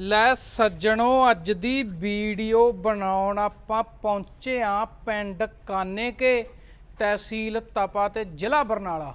ਲੈ ਸੱਜਣੋ, ਅੱਜ ਦੀ ਵੀਡੀਓ ਬਣਾਉਣ ਆਪਾਂ ਪਹੁੰਚੇ ਆ ਪਿੰਡ ਕਾਨੇ ਕੇ ਤਹਿਸੀਲ ਤਪਾ ਤੇ ਜ਼ਿਲ੍ਹਾ ਬਰਨਾਲਾ।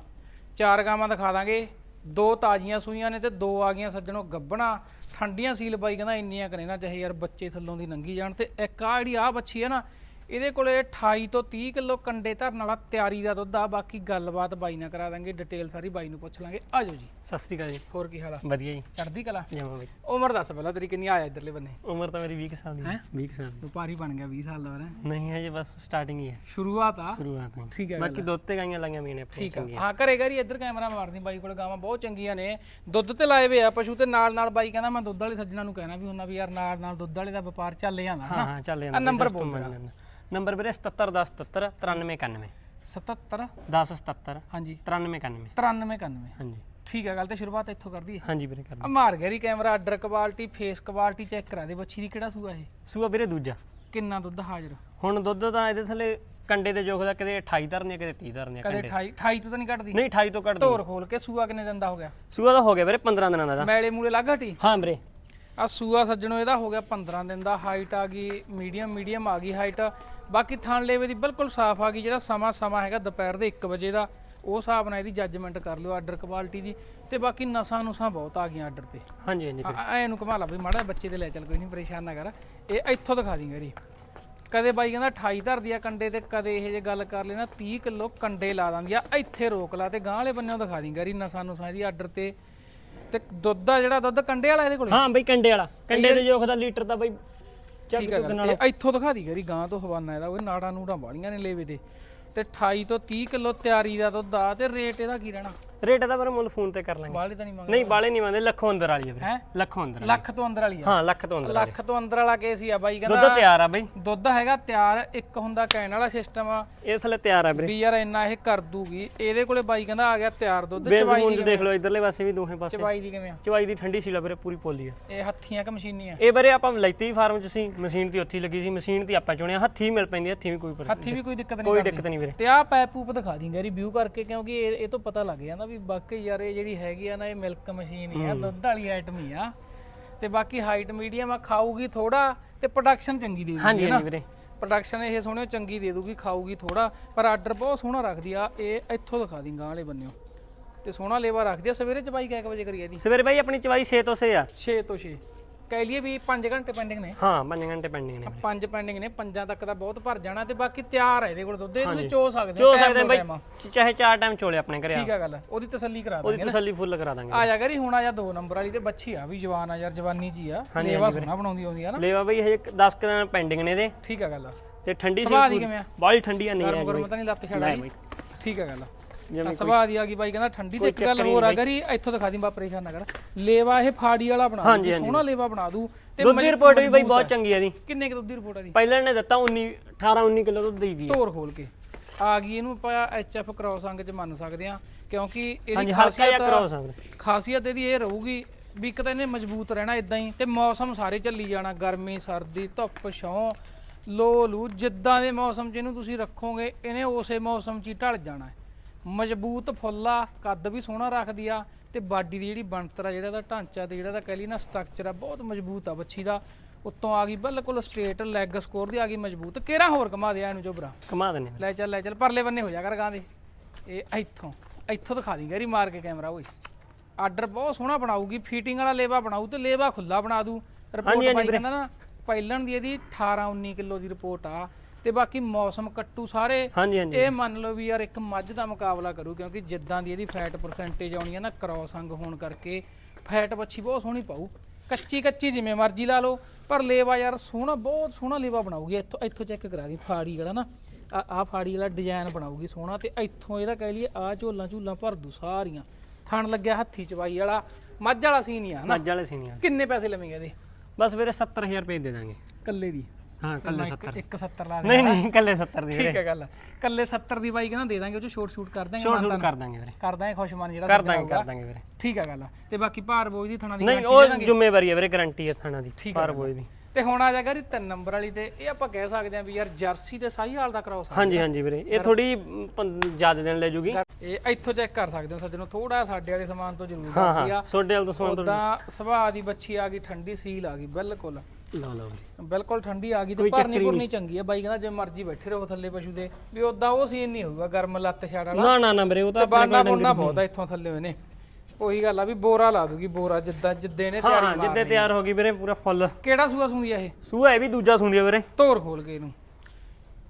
ਚਾਰ ਗਾਵਾਂ ਦਿਖਾ ਦਾਂਗੇ। ਦੋ ਤਾਜ਼ੀਆਂ ਸੂਈਆਂ ਨੇ ਤੇ ਦੋ ਆ ਗਈਆਂ ਸੱਜਣੋ ਗੱਬਣਾ। ਠੰਡੀਆਂ ਸੀਲ ਬਾਈ ਕਹਿੰਦਾ ਇੰਨੀਆਂ ਕਰੇ ਨਾ ਚਾਹੇ ਯਾਰ ਬੱਚੇ ਥੱਲੋਂ ਦੀ ਲੰਗੀ ਜਾਣ ਤੇ ਇੱਕ ਆ ਜਿਹੜੀ ਆ ਬੱਚੀ ਹੈ ਨਾ ਇਹਦੇ ਕੋਲੇ 28 ਤੋਂ 30 ਕਿਲੋ ਕੰਡੇ ਧਰਨ ਵਾਲਾ ਤਿਆਰੀ ਦਾ ਦੁੱਧ ਆ ਬਾਕੀ ਗੱਲਬਾਤ ਬਾਈ ਨਾਲ ਕਰਾ ਦਾਂਗੇ ਡਿਟੇਲ ਸਾਰੀ ਬਾਈ ਨੂੰ ਪੁੱਛ ਲਾਂਗੇ। ਆਜੋ ਜੀ। ਸਤਿ ਸ੍ਰੀ ਅਕਾਲ ਜੀ। ਹੋਰ ਕੀ ਹਾਲ ਆ? ਵਧੀਆ ਜੀ। ਚੜ੍ਹਦੀ ਕਲਾ? ਜਮਾ ਬਈ। ਉਮਰ ਦੱਸ ਪਹਿਲਾਂ ਤੇਰੀ ਕਿੰਨੀ ਆਇਆ ਇਧਰਲੇ ਬੰਨੇ? ਉਮਰ ਤਾਂ ਮੇਰੀ 20 ਸਾਲ ਦੀ ਹੈਂ? 20 ਸਾਲ ਦੀ। ਭਾਰੀ ਬਣ ਗਿਆ 20 ਸਾਲ ਦਾ ਹੈ ਨਹੀਂ ਹੈ ਜੀ ਬਸ ਸਟਾਰਟਿੰਗ ਹੀ ਹੈ। ਸ਼ੁਰੂਆਤ ਆ? ਸ਼ੁਰੂਆਤ ਹੈ। ਠੀਕ ਹੈ ਬਾਕੀ ਦੁੱਧ ਤੇ ਗਾਈਆਂ ਲਾਈਆਂ ਮੀਨੇ ਆਪਣੇ ਠੀਕ ਆ। ਚੰਗੀਆਂ। ਹਾਂ ਘਰੇ ਘਰੀ ਇੱਧਰ ਕੈਮਰਾ ਮਾਰਦੀ ਬਾਈ ਕੋਲ ਗਾਵਾਂ ਬਹੁਤ ਚੰਗੀਆਂ ਨੇ। ਦੁੱਧ ਤੇ ਲਾਏ ਵੇ ਆ ਪਸ਼ੂ ਤੇ ਨਾਲ ਨਾਲ ਬਾਈ ਕਹਿੰਦਾ ਮੈਂ ਦੁੱਧ ਵਾਲੇ ਸੱਜਣਾ ਨੂੰ ਕਹਿਣਾ ਵੀ ਉਹਨਾਂ ਵੀ ਯਾਰ ਨਾਲ ਨਾਲ ਦੁੱਧ ਵਾਲੇ ਦਾ ਵਪਾਰ ਚੱਲ ਜਾਂਦਾ ਹਾਂ ਹਾਂ ਚੱਲ ਆ ਜਾਂਦਾ ਨੰਬਰ ਬੋਲ ਜਾਂਦਾ। ਨੰਬਰ ਵੀਰੇ 77 9391 77 10 77 ਹਾਂਜੀ। 9391 93 91 ਹਾਂਜੀ। ਠੀਕ ਹੈ ਗੱਲ ਤੇ ਸ਼ੁਰੂਆਤ ਇੱਥੋਂ ਕਰਦੀ ਹੈ ਹਾਂਜੀ ਵੀਰੇ ਕਰ ਆ ਮਾਰ ਗਿਆ ਰੀ camera order quality face quality check ਕਰਾ ਦੇ ਬੱਚੀ ਦੀ ਕਿਹੜਾ ਸੂਆ ਇਹ? ਸੂਆ ਵੀਰੇ ਦੂਜਾ। ਕਿੰਨਾ ਦੁੱਧ ਹਾਜ਼ਰ? ਹੁਣ ਦੁੱਧ ਤਾਂ ਇਹਦੇ ਥੱਲੇ ਕੰਡੇ ਦੇ ਜੋਖ ਦਾ ਕਦੇ 28 ਧਰਨੇ ਕਦੇ 30 ਧਰਨੇ ਕਦੇ 28 28 ਤੋਂ ਤਾਂ ਨਹੀਂ ਕੱਢਦੀ ਨਹੀਂ 28 ਤੋਂ ਕੱਢ ਦੋ ਧੋਰ ਖੋਲ ਕੇ ਸੂਆ ਕਿੰਨੇ ਦਿਨ ਦਾ ਹੋ ਗਿਆ? ਸੂਆ ਤਾਂ ਹੋ ਗਿਆ ਵੀਰੇ 15 ਦਿਨਾਂ ਦਾ। ਮੈਲੇ ਮੂਲੇ ਲੱਗ ਹਟੀ ਹਾਂ ਵੀਰੇ। ਆ ਸੂਆ ਸੱਜਣੋ ਇਹਦਾ ਹੋ ਗਿਆ 15 ਦਿਨ ਦਾ। ਹਾਈਟ ਆ ਗਈ ਮੀਡੀਅਮ ਮੀਡੀਅਮ ਆ ਗਈ ਹਾਈਟ ਬਾਕੀ ਥਣ ਲੇਵੇ ਦੀ ਬਿਲਕੁਲ ਸਾਫ਼ ਆ ਗਈ ਜਿਹੜਾ ਸਮਾਂ ਸਮਾਂ ਹੈਗਾ ਦੁਪਹਿਰ ਦੇ 1 ਵਜੇ ਦਾ ਉਹ ਹਿਸਾਬ ਨਾਲ ਇਹਦੀ ਜੱਜਮੈਂਟ ਕਰ ਲਿਓ ਆਰਡਰ ਕੁਆਲਿਟੀ ਦੀ ਤੇ ਬਾਕੀ ਨਸਾਂ ਨੁਸਾਂ ਬਹੁਤ ਆ ਗਈਆਂ ਆਰਡਰ ਤੇ। ਹਾਂਜੀ ਹਾਂਜੀ ਵੀਰੇ। ਐ ਨੂੰ ਘਮਾ ਲਾ ਵੀ ਮਾੜਾ ਬੱਚੇ ਤੇ ਲੈ ਚੱਲ ਕੋਈ ਨਹੀਂ ਪਰੇਸ਼ਾਨ ਨਾ ਕਰ। ਇਹ ਇੱਥੋਂ ਦਿਖਾ ਦੀ ਗਰੀ ਕਦੇ ਬਾਈ ਕਹਿੰਦਾ 28 ਧਰਦੀ ਆ ਕੰਡੇ ਤੇ ਕਦੇ ਇਹ ਜੇ ਗੱਲ ਕਰ ਲੈਣਾ 30 ਕਿਲੋ ਕੰਡੇ ਲਾ ਦਿੰਦੀ ਆ ਇੱਥੇ ਰੋਕ ਲਾ ਤੇ ਗਾਂ ਵਾਲੇ ਬੰਨਿਓ ਦਿਖਾ ਦੀ ਗਰੀ ਨਸਾਂ ਨੁਸਾਂ ਇਹਦੀ ਆਰਡਰ ਤੇ। ਤੇ ਦੁੱਧ ਆ ਜਿਹੜਾ ਦੁੱਧ ਕੰਡੇ ਵਾਲਾ ਇਹਦੇ ਕੋਲ? ਹਾਂ ਬਈ ਕੰਡੇ ਵਾਲਾ। ਕੰਡੇ ਦੇ ਜੋਖ ਦਾ ਲੀਟਰ ਤਾਂ ਬਈ ਠੀਕ ਹੈ ਗੱਲ। ਇਹ ਇੱਥੋਂ ਦਿਖਾ ਦੀ ਗਰੀ ਗਾਂ ਤੋਂ ਹਵਾਨਾ ਇਹਦਾ ਉਹ ਨਾੜਾਂ ਨੂੜਾਂ ਵਾਲੀਆਂ ਨੇ ਲੇਵੇ ਤੇ ਤੇ 28 ਤੋਂ 30 ਕਿਲੋ ਤਿਆਰੀ ਦਾ ਦੁੱਧ ਆ ਤੇ ਰੇਟ ਇਹਦਾ ਕੀ ਰਹਿਣਾ ਰੇਟ ਦਾ ਪਰ ਮੁੱਲ ਫੋਨ ਤੇ ਕਰ ਲਾਂਗੇ। ਬਾਹਲੀ ਤਾਂ ਨਹੀਂ ਮੰਗਦਾ। ਨਹੀਂ ਬਾਲੇ ਨਹੀਂ ਮੰਨਦੇ ਲੱਖੋਂ ਅੰਦਰ ਵਾਲੀ ਆ ਵੀਰੇ ਹੈ? ਲੱਖੋਂ ਅੰਦਰ ਵਾਲੀ। ਲੱਖ ਤੋਂ ਅੰਦਰ ਵਾਲੀ ਆ? ਹਾਂ ਲੱਖ ਤੋਂ ਅੰਦਰ ਵਾਲੀ। ਲੱਖ ਤੋਂ ਅੰਦਰ ਵਾਲਾ ਕੇਸ ਹੀ ਆ ਬਾਈ ਕਹਿੰਦਾ ਦੁੱਧ ਤਿਆਰ ਆ ਬਈ। ਦੁੱਧ ਹੈਗਾ ਤਿਆਰ ਇੱਕ ਹੁੰਦਾ ਕਹਿਣ ਵਾਲਾ ਸਿਸਟਮ ਆ। ਇਹ ਥੱਲੇ ਤਿਆਰ ਆ ਵੀਰੇ। ਵੀ ਯਾਰ ਇੰਨਾ ਇਹ ਕਰ ਦੂਗੀ। ਇਹਦੇ ਕੋਲੇ ਬਾਈ ਕਹਿੰਦਾ ਆ ਗਿਆ ਤਿਆਰ ਦੁੱਧ ਚਵਾਈ ਮੂੰਜ ਦੀ ਦੇਖ ਲਓ ਇਧਰਲੇ ਪਾਸੇ ਵੀ ਦੋਹੇ ਪਾਸੇ। ਚਵਾਈ ਦੀ ਕਿਵੇਂ ਆ? ਚਵਾਈ ਦੀ ਠੰਡੀ ਸੀਲਾ ਵੀਰੇ ਪੂਰੀ ਪੋਲੀ ਆ। ਇਹ ਹੱਥੀਆਂ ਕਿ ਮਸ਼ੀਨੀ ਆ ਇਹ ਵੀਰੇ ਆਪਾਂ ਲੈਤੀ ਫਾਰਮ ਚ ਸੀ ਮਸ਼ੀਨ ਤੇ ਉੱਥੇ ਹੀ ਲੱਗੀ ਸੀ ਮਸ਼ੀਨ ਤੇ ਆਪਾਂ ਚੁਣਿਆ ਹੱਥੀ ਮਿਲ ਪੈਂਦੀ ਹੱਥੀ ਵੀ ਕੋਈ ਪਰ ਹੱਥੀ ਵੀ ਕੋਈ ਦਿੱਕਤ ਨਹੀਂ ਕੋਈ ਦਿੱਕਤ ਨਹੀਂ ਵੀਰੇ। ਤੇ ਆਹ ਪੈਪ ਪੂਪ ਦਿਖਾ ਦਿੰਗਾ ਰਿਵਿਊ ਕਰਕੇ ਕਿਉਂਕਿ ਇਹ ਇਹ ਤੋਂ ਪਤਾ ਲੱਗ ਜਾਂਦਾ ਵੀ ਬਾਕੀ ਯਾਰ ਇਹ ਜਿਹੜੀ ਹੈਗੀ ਆ ਨਾ ਇਹ ਮਿਲਕ ਮਸ਼ੀਨ ਹੀ ਆ ਦੁੱਧ ਵਾਲੀ ਆਈਟਮ ਹੀ ਆ। ਤੇ ਬਾਕੀ ਹਾਈਟ ਮੀਡੀਅਮ ਆ ਖਾਊਗੀ ਥੋੜਾ ਤੇ ਪ੍ਰੋਡਕਸ਼ਨ ਚੰਗੀ ਦੇ ਦੂਗੀ ਹਾਂਜੀ ਵੀਰੇ। ਪ੍ਰੋਡਕਸ਼ਨ ਇਹ ਸੋਹਣੇ ਚੰਗੀ ਦੇ ਦੂਗੀ ਖਾਊਗੀ ਥੋੜਾ ਪਰ ਆਰਡਰ ਬਹੁਤ ਸੋਹਣਾ ਰੱਖਦੀ ਆ ਇਹ ਇੱਥੋਂ ਦਿਖਾ ਦੀ ਗਾਂ ਵਾਲੇ ਬੰਨਿਓ। ਤੇ ਸੋਹਣਾ ਲੇਵਾ ਰੱਖਦੀ ਆ ਸਵੇਰੇ ਚਬਾਈ ਕਿੰਨੇ ਵਜੇ ਕਰੀ ਇਹਦੀ? ਸਵੇਰੇ ਬਾਈ ਆਪਣੀ ਚਵਾਈ 6 ਤੋਂ 6 ਆ। 6 ਤੋਂ 6 ਕਹਿ ਲਈਏ ਵੀ 5 ਘੰਟੇ ਪੈਂਡਿੰਗ ਨੇ। ਹਾਂ 5 ਘੰਟੇ ਪੈਂਡਿੰਗ ਨੇ। ਪੰਜ ਪੈਂਡਿੰਗ ਨੇ ਪੰਜਾਂ ਤੱਕ ਤਾਂ ਬਹੁਤ ਭਰ ਜਾਣਾ ਤੇ ਬਾਕੀ ਤਿਆਰ ਹੈ ਇਹਦੇ ਕੋਲ ਦੁੱਧ। ਇਹ ਤੁਸੀਂ ਚੋ ਸਕਦੇ ਜੋ ਹੋ time ਸਕਦੇ to ਬਾਈ time ਆ। ਚਾਹੇ ਚਾਰ ਟਾਈਮ ਚੋਲੇ ਆਪਣੇ ਘਰੇ ਆ। ਠੀਕ ਆ ਗੱਲ ਉਹਦੀ ਤਸੱਲੀ ਕਰਾ ਦਾਂਗੇ ਉਹਦੀ ਤਸੱਲੀ ਫੁੱਲ ਕਰਾ ਦਾਂਗੇ। ਆ ਜਾ ਕਰੀ ਹੁਣ ਆ ਜਾ ਦੋ ਨੰਬਰ ਵਾਲੀ ਤੇ ਬੱਚੀ ਆ ਵੀ ਜਵਾਨ ਆ ਯਾਰ ਜਵਾਨੀ ਚ ਹੀ ਆ ਲੇਵਾ ਸੋਹਣਾ ਬਣਾਉਂਦੀ ਆਉਂਦੀ ਆ ਨਾ। ਲੈਵਾ ਬਈ ਹਜੇ 10 ਕੁ ਦਿਨ ਪੈਂਡਿੰਗ ਨੇ ਇਹਦੇ। ਠੀਕ ਆ ਗੱਲ। ਤੇ ਠੰਡੀ ਸੀ ਸੁਭਾਅ ਦੀ ਕਿਵੇਂ ਆ? ਨਹੀਂ ਗਰਮ ਹੈ ਗਰਮ ਤਾਂ ਨਹੀਂ ਲੱਤ ਨਹੀਂ ਬਾਈ। ਠੀਕ ਆ ਗੱਲ। ਜਿਵੇਂ ਸੁਭਾਅ ਦੀ ਆ ਗਈ ਬਾਈ ਕਹਿੰਦਾ ਠੰਡੀ ਤੇ ਇੱਕ ਗੱਲ ਹੋਰ ਆ ਕਰੀ ਇੱਥੋਂ ਦਿਖਾ ਦੀ ਬਾ ਪਰੇਸ਼ਾਨ ਨਾ ਕਰ। ਲੇਵਾ ਇਹ ਫਾੜੀ ਵਾਲਾ ਬਣਾ ਦੂ ਸੋਹਣਾ ਲੇਵਾ ਬਣਾ ਦੂ ਤੇ ਦੁੱਧ ਦੀ ਰਿਪੋਰਟ ਵੀ ਬਈ ਬਹੁਤ ਚੰਗੀ ਆ ਦੀ ਕਿੰਨੇ ਕੁ ਦੁੱਧ ਦੀ ਰਿਪੋਰਟ ਆ ਦੀ ਪਹਿਲਾਂ ਨੇ ਦਿੱਤਾ 19 18 19 ਕਿਲੋ ਦੁੱਧ ਦੀ ਧੋਰ ਖੋਲ ਕੇ। ਆ ਗਈ ਇਹਨੂੰ ਆਪਾਂ ਐਚਐਫ ਕ੍ਰੋਸ ਅੰਗ ਚ ਮੰਨ ਸਕਦੇ ਆ ਕਿਉਂਕਿ ਇਹਦੀ ਖਾਸੀਅਤ ਖਾਸੀਅਤ ਇਹਦੀ ਇਹ ਰਹੂਗੀ ਵੀ ਇੱਕ ਤਾਂ ਇਹਨੇ ਮਜ਼ਬੂਤ ਰਹਿਣਾ ਇਦਾਂ ਹੀ ਤੇ ਮੌਸਮ ਸਾਰੇ ਚੱਲੀ ਜਾਣਾ ਗਰਮੀ ਸਰਦੀ ਧੁੱਪ ਛਾਂ ਲੋ ਲੂ ਜਿੱਦਾਂ ਦੇ ਮੌਸਮ 'ਚ ਇਹਨੂੰ ਤੁਸੀਂ ਰੱਖੋਗੇ ਇਹਨੇ ਉਸੇ ਮੌਸਮ 'ਚ ਹੀ ਢਲ ਜਾਣਾ ਹੈ। ਮਜ਼ਬੂਤ ਫੁੱਲਾ ਕੱਦ ਵੀ ਸੋਹਣਾ ਰੱਖਦੀ ਆ ਤੇ ਬਾਡੀ ਦੀ ਜਿਹੜੀ ਬਣਤਰ ਆ ਜਿਹੜਾ ਦਾ ਢਾਂਚਾ ਤੇ ਜਿਹੜਾ ਦਾ ਕਹਿ ਲਈ ਨਾ ਸਟਰਕਚਰ ਆ ਬਹੁਤ ਮਜ਼ਬੂਤ ਆ ਬੱਚੀ ਦਾ। ਉੱਤੋਂ ਆ ਗਈ ਬਿਲਕੁਲ ਸਟ੍ਰੇਟ ਲੈਗ ਸਕੋਰ ਦੀ ਆ ਗਈ ਮਜ਼ਬੂਤ। ਕਿਹੜਾ ਹੋਰ ਕਮਾ ਦਿਆ ਇਹਨੂੰ ਜੋਬਰਾ। ਕਮਾ ਦਿੰਨੇ ਲੈ ਚੱਲ ਲੈ ਚੱਲ ਪਰਲੇ ਬੰਨੇ ਹੋ ਜਾ ਕਰ ਗਾਂ ਦੇ। ਇਹ ਇੱਥੋਂ ਇੱਥੋਂ ਦਿਖਾ ਦੀ ਗਰੀ ਮਾਰ ਕੇ ਕੈਮਰਾ ਓਏ। ਆਰਡਰ ਬਹੁਤ ਸੋਹਣਾ ਬਣਾਊਗੀ ਫੀਟਿੰਗ ਵਾਲਾ ਲੇਵਾ ਬਣਾਊ ਤੇ ਲੇਵਾ ਖੁੱਲਾ ਬਣਾ ਦੂ। ਰਿਪੋਰਟ ਬਾਈ ਕਹਿੰਦਾ ਨਾ ਪਹਿਲਣ ਦੀ ਇਹਦੀ 18 19 ਕਿਲੋ ਦੀ ਰਿਪੋਰਟ ਆ। ਤੇ ਬਾਕੀ ਮੌਸਮ ਕੱਟੂ ਸਾਰੇ। ਹਾਂਜੀ ਹਾਂਜੀ। ਇਹ ਮੰਨ ਲਓ ਵੀ ਯਾਰ ਇੱਕ ਮੱਝ ਦਾ ਮੁਕਾਬਲਾ ਕਰੂ ਕਿਉਂਕਿ ਜਿੱਦਾਂ ਦੀ ਇਹਦੀ ਫੈਟ ਪਰਸੈਂਟੇਜ ਆਉਣੀ ਹੈ ਨਾ ਕ੍ਰੋਸ ਅੰਗ ਹੋਣ ਕਰਕੇ ਫੈਟ ਬੱਚੀ ਬਹੁਤ ਸੋਹਣੀ ਪਾਊ। ਕੱਚੀ ਕੱਚੀ ਜਿਵੇਂ ਮਰਜ਼ੀ ਲਾ ਲਓ ਪਰ ਲੇਵਾ ਯਾਰ ਸੋਹਣਾ ਬਹੁਤ ਸੋਹਣਾ ਲੇਵਾ ਬਣਾਊਗੀ। ਇੱਥੋਂ ਇੱਥੋਂ ਚੈੱਕ ਕਰਾ ਦੀ ਫਾੜੀ ਵਾਲਾ ਨਾ। ਆ ਆ ਫਾੜੀ ਵਾਲਾ ਡਿਜ਼ਾਈਨ ਬਣਾਊਗੀ ਸੋਹਣਾ ਤੇ ਇੱਥੋਂ ਇਹਦਾ ਕਹਿ ਲਈਏ ਆ ਝੋਲਾਂ ਝੂਲਾਂ ਭਰ ਦੂ ਸਾਰੀਆਂ। ਥਣ ਲੱਗਿਆ ਹੱਥੀ ਚਵਾਈ ਵਾਲਾ ਮੱਝ ਵਾਲਾ ਸੀਨ ਹੀ ਆ ਨਾ। ਮੱਝ ਵਾਲੇ ਸੀਨੀਆਂ ਕਿੰਨੇ ਪੈਸੇ ਲਵੇਂਗੇ ਇਹਦੇ? ਬਸ ਵੀਰੇ 70000 ਰੁਪਏ ਦੇ ਦਾਂਗੇ। ਕੱਲੇ ਦੀ। ਹਾਂ ਕੱਲੇ 70 ਇੱਕ 70 ਲਾ ਦੇ ਨਹੀਂ ਨਹੀਂ ਕੱਲੇ 70 ਦੀ ਠੀਕ ਹੈ ਗੱਲ। ਕੱਲੇ 70 ਦੀ ਬਾਈ ਕਹਿੰਦਾ ਦੇ ਦਾਂਗੇ ਉਹ ਚ ਸ਼ੋਰਟ ਸ਼ੂਟ ਕਰ ਦਾਂਗੇ ਛੋਟ ਛੋਟ ਕਰ ਦਾਂਗੇ ਵੀਰੇ। ਕਰ ਦਾਂਗੇ ਖੁਸ਼ਮਨ ਜਿਹੜਾ ਕਰ ਦਾਂਗੇ। ਕਰ ਦਾਂਗੇ ਵੀਰੇ। ਠੀਕ ਹੈ ਗੱਲ। ਤੇ ਬਾਕੀ ਭਾਰ ਬੋਝ ਦੀ ਥਣਾ ਦੀ ਨਹੀਂ ਉਹ ਜ਼ਿੰਮੇਵਾਰੀ ਹੈ ਵੀਰੇ ਗਾਰੰਟੀ ਹੈ ਥਾਣਾ ਦੀ ਪਰ ਬੋਝ ਦੀ। ਤੇ ਹੁਣ ਆ ਜਾਗਾ ਰੀ ਤਿੰਨ ਨੰਬਰ ਵਾਲੀ ਤੇ ਇਹ ਆਪਾਂ ਕਹਿ ਸਕਦੇ ਆ ਵੀ ਯਾਰ ਜਰਸੀ ਤੇ ਸਾਹੀਵਾਲ ਦਾ ਕਰਾਓ ਹਾਂਜੀ ਹਾਂਜੀ ਵੀਰੇ ਇਹ ਥੋੜੀ ਜ਼ਿਆਦਾ ਦਿਨ ਲੈ ਜੂਗੀ। ਇਹ ਇੱਥੋਂ ਚੈੱਕ ਕਰ ਸਕਦੇ ਹੋ ਸੱਜਣੋ ਥੋੜਾ ਸਾਡੇ ਵਾਲੇ ਸਮਾਨ ਤੋਂ ਜ਼ਰੂਰ ਹਾਂ ਆ। ਸੋਡੇ ਵਾਲ ਤੋਂ ਸਮਾਨ ਉਦਾਂ ਸੁਭਾਅ ਦੀ ਬੱਚੀ ਆ ਗਈ ਠੰਡੀ ਸੀਲ ਆ ਗਈ ਬਿਲਕੁਲ। ਲਾ ਲਓ ਵੀਰੇ। ਬਿਲਕੁਲ ਠੰਡੀ ਆ ਗਈ ਤੇ ਭਰਨੀ ਹੀ ਭੁਰਨੀ ਚੰਗੀ ਆ। ਬਾਈ ਕਹਿੰਦਾ ਜੇ ਮਰਜ਼ੀ ਬੈਠੇ ਰਹੋ ਥੱਲੇ ਪਸ਼ੂ ਦੇ। ਵੀ ਉਦਾਂ ਉਹ ਸੀਨ ਨਹੀਂ ਹੋਊਗਾ ਗਰਮ ਲੱਤ ਛਾੜ ਵਾਲਾ। ਨਾ ਨਾ ਨਾ ਵੀਰੇ ਉਹ ਤਾਂ ਬਾਨਾ ਬੁੰਨਾ ਬਹੁਤ ਆ ਇੱਥੋਂ ਥੱਲੇ ਹੋਏ ਨੇ। ਉਹੀ ਗੱਲ ਆ ਵੀ ਬੋਰਾ ਲਾ ਦੂਗੀ ਬੋਰਾ ਜਿੱਦਾਂ ਜਿੱਦੇ ਨੇ ਹਾਂ ਤਿਆਰੀ ਮਾਰ ਜਿੱਦੇ ਤਿਆਰ ਹੋ ਗਈ ਵੀਰੇ ਪੂਰਾ ਫੁੱਲ। ਕਿਹੜਾ ਸੂਆ ਸੁੰਦੀ ਆ ਇਹ? ਸੂਆ ਇਹ ਵੀ ਦੂਜਾ ਸੁਣਦੀ ਆ ਵੀਰੇ। ਧੋਰ ਖੋਲ ਕੇ ਇਹਨੂੰ।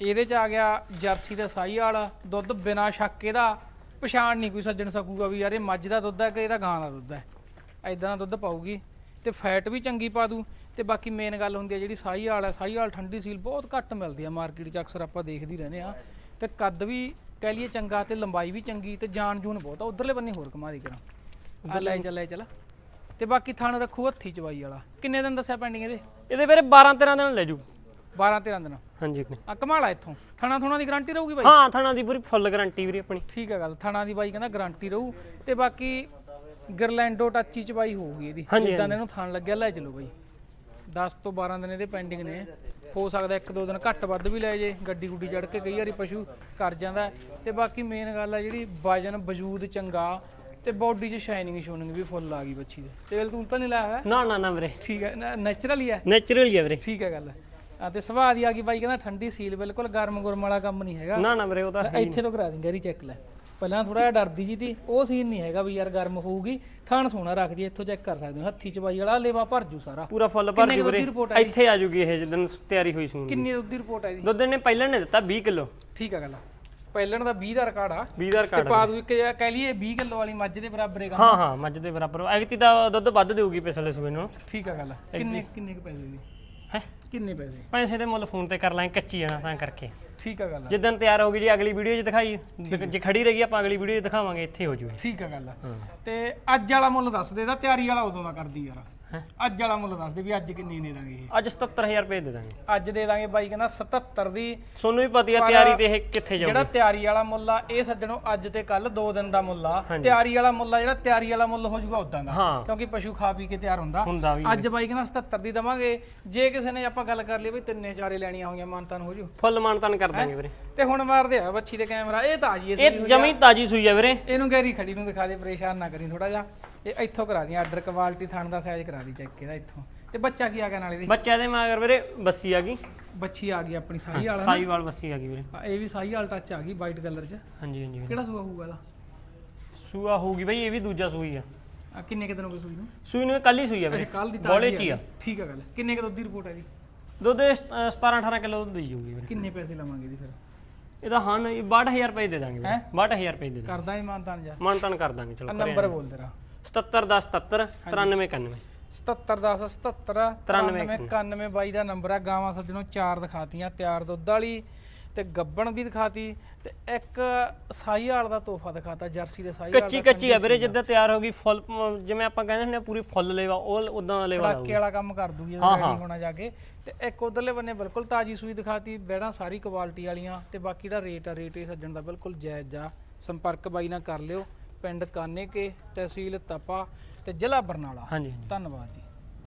ਇਹਦੇ ਚ ਆ ਗਿਆ ਜਰਸੀ ਦਾ ਸਾਈ ਵਾਲਾ ਦੁੱਧ ਬਿਨਾ ਸ਼ੱਕ ਇਹਦਾ ਪਛਾਣ ਨਹੀਂ ਕੋਈ ਸੱਜਣ ਸਕੂਗਾ ਵੀ ਯਾਰ ਇਹ ਮੱਝ ਦਾ ਦੁੱਧ ਹੈ ਕਿ ਇਹਦਾ ਗਾਂ ਦਾ ਦੁੱਧ ਹੈ। ਐਦਾਂ ਦਾ ਦੁੱਧ ਪਾਊਗੀ ਤੇ ਫੈਟ ਵੀ ਚੰਗੀ ਪਾ ਦੂ। ਤੇ ਬਾਕੀ ਮੇਨ ਗੱਲ ਹੁੰਦੀ ਹੈ ਜਿਹੜੀ ਸਾਈ ਵਾਲਾ ਸਾਈ ਵਾਲ ਠੰਡੀ ਸੀਲ ਬਹੁਤ ਘੱਟ ਮਿਲਦੀ ਆ ਮਾਰਕੀਟ 'ਚ ਅਕਸਰ ਆਪਾਂ ਦੇਖਦੇ ਹੀ ਰਹਿੰਦੇ ਆ। ਤੇ ਕੱਦ ਵੀ ਕਹਿ ਲਈਏ ਚੰਗਾ ਤੇ ਲੰਬਾਈ ਵੀ ਚੰਗੀ ਤੇ ਜਾਨ ਜੂਨ ਬਹੁਤ ਆ ਉਧਰਲੇ ਬੰਨੇ ਹੋਰ ਕਮਾ ਦੀ ਕਰਾਂ ਉਧਰ ਲੈ ਚੱਲ ਲੈ ਚੱਲ। ਤੇ ਬਾਕੀ ਥਣ ਰੱਖੂ ਹੱਥੀ ਚਵਾਈ ਵਾਲਾ। ਕਿੰਨੇ ਦਿਨ ਦੱਸਿਆ ਪੈਂਡਿੰਗ ਇਹਦੇ? ਇਹਦੇ ਵੀਰੇ 12 13 ਦਿਨ ਲੈ ਜੂ। 12 13 ਦਿਨ। ਹਾਂਜੀ। ਆ ਕਮਾਲਾ ਇੱਥੋਂ। ਥਣਾ ਥੁਣਾ ਦੀ ਗਾਰੰਟੀ ਰਹੂਗੀ ਬਾਈ? ਹਾਂ ਥਣਾ ਦੀ ਪੂਰੀ ਫੁੱਲ ਗਾਰੰਟੀ ਵੀਰੇ ਆਪਣੀ। ਠੀਕ ਹੈ ਗੱਲ ਥਣਾ ਦੀ ਬਾਈ ਕਹਿੰਦਾ ਗਾਰੰਟੀ ਰਹੂ। ਤੇ ਬਾਕੀ ਗਰਲੈਂਡੋ ਟੱਚੀ ਚ ਬਾਈ ਹੋਊਗੀ ਇਹਦੀ। ਜਿੱਦਾਂ ਇਹਨੂੰ ਥਣ ਲੱਗਿਆ ਲੈ ਚਲੋ ਬਾਈ। 10 ਤੋਂ 12 ਦਿਨ ਇਹਦੇ ਪੈਂਡਿੰਗ ਨੇ। ਹੋ ਸਕਦਾ ਇੱਕ ਦੋ ਦਿਨ ਘੱਟ ਵੱਧ ਵੀ ਲੈ ਜੇ ਗੱਡੀ ਗੁੱਡੀ ਚੜ ਕੇ ਕਈ ਵਾਰੀ ਪਸ਼ੂ ਕਰ ਜਾਂਦਾ ਹੈ। ਤੇ ਬਾਕੀ ਮੇਨ ਗੱਲ ਆ ਜਿਹੜੀ ਵਜਨ ਵਜੂਦ ਚੰਗਾ ਤੇ ਬਾਡੀ 'ਚ ਸ਼ਾਈਨਿੰਗ ਸ਼ੋਨਿੰਗ ਵੀ ਫੁੱਲ ਆ ਗਈ ਬੱਚੀ ਦੇ। ਤੇਲ ਤੂਲ ਤਾਂ ਨਹੀਂ ਲਾਇਆ ਹੋਇਆ? ਨਾ ਨਾ ਨਾ ਵੀਰੇ। ਠੀਕ ਹੈ ਨੈਚੁਰਲ ਹੀ ਹੈ? ਨੇਚਰਲ ਹੀ ਆ ਵੀਰੇ। ਠੀਕ ਹੈ ਗੱਲ। ਆ ਤੇ ਸੁਭਾਅ ਦੀ ਆ ਗਈ ਬਾਈ ਕਹਿੰਦਾ ਠੰਡੀ ਸੀਲ ਬਿਲਕੁਲ ਗਰਮ ਗੁਰਮ ਵਾਲਾ ਕੰਮ ਨਹੀਂ ਹੈਗਾ। ਨਾ ਨਾ ਵੀਰੇ ਉਹ ਤਾਂ ਹੈ ਹੀ ਇੱਥੇ ਤੋਂ ਕਰਾ ਦਿੰਗੇ ਰੀ ਚੈੱਕ ਲੈ। ਪਹਿਲਾਂ ਥੋੜਾ ਜਿਹਾ ਡਰਦੀ ਜੀ ਤੀ ਉਹ ਸੀਨ ਨਹੀਂ ਹੈਗਾ ਵੀ ਯਾਰ ਗਰਮ ਹੋਊਗੀ ਥਾਣ ਸੋਨਾ ਰੱਖਦੀ ਹੈ, ਇੱਥੋਂ ਚੈੱਕ ਕਰ ਸਕਦੇ ਹੋ। ਹੱਥੀ ਚਬਾਈ ਵਾਲਾ ਲੇਵਾ ਭਰ ਜੂ ਸਾਰਾ। ਪੂਰਾ ਫੁੱਲ ਭਰ ਕਿੰਨੇ ਜੂ ਵੀਰੇ। ਦੀ ਆਈ? ਇੱਥੇ ਆ ਜੂਗੀ ਇਹ ਜਦੋਂ ਤਿਆਰੀ ਹੋਈ ਸੂਣ ਦੀ ਕਿੰਨੀ ਦੁੱਧ ਦੀ ਰਿਪੋਰਟ ਆਈ? ਦੀ ਦੁੱਧ ਨੇ ਪਹਿਲਾਂ ਨੇ ਦਿੱਤਾ 20 ਕਿਲੋ। ਠੀਕ ਆ ਗੱਲ ਪਹਿਲਣ ਦਾ 20 ਦਾ ਰਿਕਾਰਡ ਆ। 20 ਦਾ ਤੇ ਪਾ ਦੂ ਇੱਕ ਜਿਹਾ ਕਹਿ ਲਈਏ 20 ਕਿਲੋ ਵਾਲੀ ਮੱਝ ਦੇ ਬਰਾਬਰ ਹੈਗਾ। ਹਾਂ ਹਾਂ ਮੱਝ ਦੇ ਬਰਾਬਰ। ਐਗਤੀ ਦਾ ਦੁੱਧ ਵੱਧ ਦੇਊਗੀ ਪਿਛਲੇ ਸੂਏ ਨੂੰ। ਠੀਕ ਆ ਗੱਲ ਕਿੰਨੇ ਕਿੰਨੇ ਕੁ ਪੈਸੇ ਦੀ? ਹੈ? ਕਿੰਨੇ ਪੈਸੇ? ਪੈਸੇ ਦੇ ਮੁੱਲ ਫੋਨ ਤੇ ਕਰ ਲਾਂਗੇ ਕੱਚੀ ਜਾਣਾ ਤਾਂ ਕਰਕੇ। ਠੀਕ ਆ ਗੱਲ ਜਿੱਦਣ ਤਿਆਰ ਹੋ ਗਈ ਜੀ ਅਗਲੀ ਵੀਡੀਓ 'ਚ ਦਿਖਾਈ। ਜੇ ਖੜੀ ਰਹੀ ਆਪਾਂ ਅਗਲੀ ਵੀਡੀਓ 'ਚ ਦਿਖਾਵਾਂਗੇ ਇੱਥੇ ਹੋ ਜੂ ਇਹ ਠੀਕ ਆ ਗੱਲ ਤੇ ਅੱਜ ਵਾਲਾ ਮੁੱਲ ਦੱਸ ਦੇ ਦਾ ਤਿਆਰੀ ਵਾਲਾ ਉਦੋਂ ਦਾ ਕਰਦੀ ਯਾਰ? ਅੱਜ ਵਾਲਾ ਮੁੱਲ ਦੱਸ ਦੇ ਵੀ ਅੱਜ ਕਿੰਨੀ ਦੇ ਦਾਂਗੇ ਇਹ। ਅੱਜ 77000 ਰੁਪਏ ਦੇ ਦਾਂਗੇ। ਅੱਜ ਦੇ ਦਾਂਗੇ ਬਾਈ ਕਹਿੰਦਾ 77 ਦੀ। ਤੁਹਾਨੂੰ ਵੀ ਪਤਾ ਹੀ ਤਿਆਰੀ ਤੇ ਇਹ ਕਿੱਥੇ ਜਾਊ ਜਿਹੜਾ ਤਿਆਰੀ ਵਾਲਾ ਮੁੱਲ ਆ ਇਹ ਸੱਜਣੋ ਅੱਜ ਤੇ ਕੱਲ ਦੋ ਦਿਨ ਦਾ ਮੁੱਲ ਆ। ਤਿਆਰੀ ਵਾਲਾ ਮੁੱਲ ਆ ਜਿਹੜਾ ਤਿਆਰੀ ਵਾਲਾ ਮੁੱਲ ਹੋ ਜਾਊਗਾ ਉਦਾਂ ਦਾ। ਕਿਉਂਕਿ ਪਸ਼ੂ ਖਾ ਪੀ ਕੇ ਤਿਆਰ ਹੁੰਦਾ। ਅੱਜ ਬਾਈ ਕਹਿੰਦਾ 77 ਦੀ ਦਵਾਂਗੇ। ਜੇ ਕਿਸੇ ਨੇ ਆਪਾਂ ਗੱਲ ਕਰ ਲਈ ਵੀ ਤਿੰਨੇ ਚਾਰੇ ਲੈਣੀਆਂ ਹੋਈਆਂ ਮਾਨਤਾਨ ਹੋ ਜੂ। ਫੁੱਲ ਮਾਨਤਨ ਕਰ ਦਾਂਗੇ ਵੀਰੇ। ਤੇ ਹੁਣ ਮਾਰਦੇ ਆ ਬੱਚੀ ਦੇ ਕੈਮਰਾ। ਇਹ ਤਾਜੀ ਇਹ ਜਮੀ ਤਾਜੀ ਸੂਈ ਆ ਵੀਰੇ। ਇਹਨੂੰ ਗੈਰੀ ਖੜੀ ਨੂੰ ਦਿਖਾ ਦੇ ਪਰੇਸ਼ਾਨ ਨਾ ਕਰੀ ਥੋੜਾ ਜਿਹਾ। ਇਹ ਇੱਥੋਂ ਕਰਾ ਦੀ ਆਰਡਰ ਕੁਆਲਿਟੀ ਥਣ ਦਾ ਸਾਈਜ਼ ਕਰਾ ਦੀ ਚੈੱਕ ਇਹਦਾ ਇੱਥੋਂ। ਤੇ ਬੱਚਾ ਕੀ ਆ ਗਿਆ ਨਾਲੇ ਦੀ ਬੱਚਿਆਂ ਦੇ ਮਗਰ ਵੀਰੇ ਬੱਸੀ ਆ ਗਈ। ਬੱਚੀ ਆ ਗਈ ਆਪਣੀ ਸਾਈ ਵਾਲਾ ਨਾ। ਸਾਈਵਾਲ ਬੱਸੀ ਆ ਗਈ ਵੀਰੇ। ਹਾਂ, ਇਹ ਵੀ ਸਾਈ ਵਾਲ ਟੱਚ ਆ ਗਈ ਵਾਈਟ ਕਲਰ 'ਚ। ਹਾਂਜੀ ਹਾਂਜੀ ਵੀਰੇ। ਕਿਹੜਾ ਸੂਆ ਹੋਊਗਾ ਇਹਦਾ? ਸੂਆ ਹੋਊਗੀ ਬਈ ਇਹ ਵੀ ਦੂਜਾ ਸੂਈ ਆ। ਆ, ਕਿੰਨੇ ਕਿਤੇ ਨੂੰ ਕੋਈ ਸੂਈ ਨੂੰ? ਸੂਈ ਨੂੰ ਕੱਲ ਹੀ ਸੂਈ ਆ ਅੱਛਾ ਵੀਰੇ ਕੱਲ ਦੀ ਬੋਲੇ ਚ ਹੀ ਆ। ਠੀਕ ਆ ਗੱਲ। ਕਿੰਨੇ ਕੁ ਦੁੱਧ ਦੀ ਰਿਪੋਰਟ ਹੈ ਦੀ ਦੁੱਧ 17 18 ਕਿਲੋ ਦੁੱਧ ਦੇਈ ਜਾਊਗੀ ਵੀਰੇ। ਕਿੰਨੇ ਪੈਸੇ ਲਵਾਂਗੇ ਦੀ ਫਿਰ? ਇਹਦਾ ਹਾਂ ਨਹੀਂ 62000 ਰੁਪਏ ਦੇ ਦਾਂਗੇ ਵੀਰੇ। ਹੈਂ? 62000 ਰੁਪਏ ਦੇ ਦਾਂਗੇ। ਕਰਦਾ ਇਮਾਨਦਾਨ ਜਾ। ਮਾਨਤਨ ਕਰ ਦਾਂਗੇ ਆ ਚਲੋ ਨੰਬਰ ਬੋਲ ਤੇਰਾ। 77 10 77 93 91 77 10 77 93 91 ਬਾਈ ਦਾ ਨੰਬਰ ਆ ਗਾਵਾਂ ਸੱਜਣੋਂ ਚਾਰ ਦਿਖਾਤੀਆਂ ਤਿਆਰ ਦੁੱਧ ਵਾਲੀ ਤੇ ਗੱਬਣ ਵੀ ਦਿਖਾਤੀ ਤੇ ਇੱਕ ਸਾਈ ਵਾਲ ਦਾ ਤੋਹਫਾ ਦਿਖਾਤਾ ਜਰਸੀ ਦੇ ਸਾਈ ਕੱਚੀ ਕੱਚੀ ਆ ਵੀਰੇ ਜਿੱਦਾਂ ਤਿਆਰ ਹੋ ਗਈ ਫੁੱਲ ਮ, ਜਿਵੇਂ ਆਪਾਂ ਕਹਿੰਦੇ ਹੁੰਦੇ ਆ ਪੂਰੀ ਫੁੱਲ ਲੇਵਾ ਉਹ ਉਦਾਂ ਦਾ ਲੇਵਾ ਪੜਾਕੇ ਵਾਲਾ ਕੰਮ ਕਰ ਦੂਗੀ ਹਾਂ, ਜਦੋਂ ਰੈਡੀ ਹੋਣਾ ਜਾ ਕੇ। ਤੇ ਇੱਕ ਉਧਰਲੇ ਬੰਨੇ ਬਿਲਕੁਲ ਤਾਜੀ ਸੂਈ ਦਿਖਾਤੀ ਬੈੜਾਂ ਸਾਰੀ ਕੁਆਲਿਟੀ ਵਾਲੀਆਂ ਤੇ ਬਾਕੀ ਦਾ ਰੇਟ ਆ ਰੇਟ ਇਹ ਸੱਜਣ ਦਾ ਬਿਲਕੁਲ ਜਾਇਜ਼ ਆ। ਸੰਪਰਕ ਬਾਈ ਨਾਲ ਕਰ ਲਿਓ। ਪਿੰਡ ਕਾਨੇ ਕੇ ਤਹਿਸੀਲ ਤਪਾ ਤੇ ਜ਼ਿਲ੍ਹਾ ਬਰਨਾਲਾ। ਹਾਂਜੀ ਹਾਂਜੀ। ਧੰਨਵਾਦ ਜੀ।